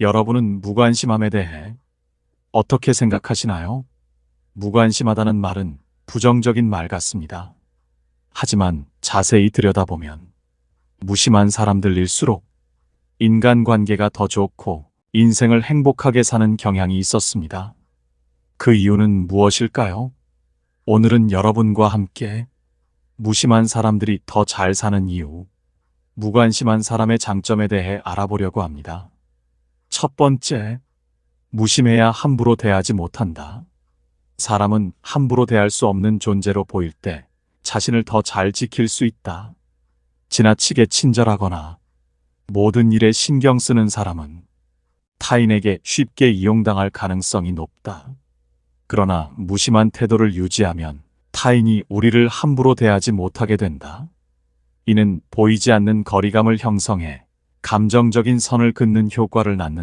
여러분은 무관심함에 대해 어떻게 생각하시나요? 무관심하다는 말은 부정적인 말 같습니다. 하지만 자세히 들여다보면 무심한 사람들일수록 인간관계가 더 좋고 인생을 행복하게 사는 경향이 있었습니다. 그 이유는 무엇일까요? 오늘은 여러분과 함께 무심한 사람들이 더 잘 사는 이유, 무관심한 사람의 장점에 대해 알아보려고 합니다. 첫 번째, 무심해야 함부로 대하지 못한다. 사람은 함부로 대할 수 없는 존재로 보일 때 자신을 더 잘 지킬 수 있다. 지나치게 친절하거나 모든 일에 신경 쓰는 사람은 타인에게 쉽게 이용당할 가능성이 높다. 그러나 무심한 태도를 유지하면 타인이 우리를 함부로 대하지 못하게 된다. 이는 보이지 않는 거리감을 형성해 감정적인 선을 긋는 효과를 낳는